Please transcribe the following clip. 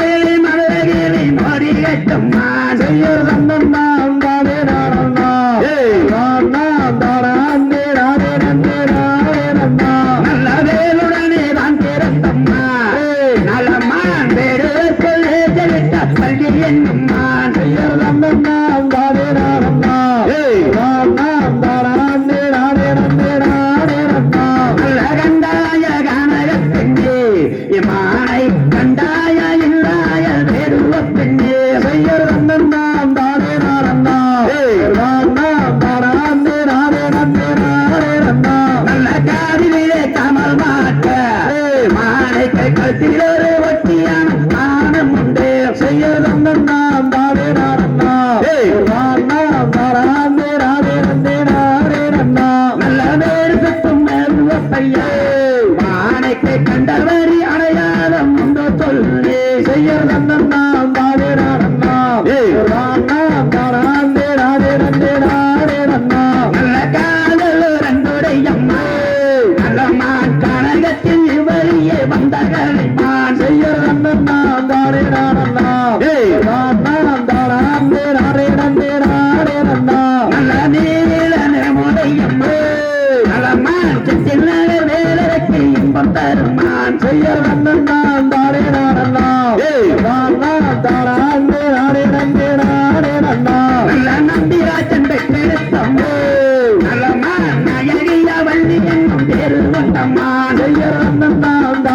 மதுகிளி மதுகிளி மாறி கட்டுமா செய்யர் தந்தம் தானே நானண்ணா ஏய். நானா தானே நானே நானே நானே நன்னா நல்ல வேலுடனே தான் பிறந்தம்மா நலமான் வேடு பள்ளி என்னம்மா ஒரு ஒட்டியான மானம் உண்டு. செய்ய தானே நானண்ணா ஏய். நானா தானே நானே நானே நானே நன்னா நல்ல வேறு சுத்தும் மேலுவ பையா மானைக்கு கண்டவரி சொல்லி. செய்ய நல்ல காதல் ரெண்டுடையம்மா. நல்ல செய்ய தந்தம் தானே நானண்ணா ஏய்.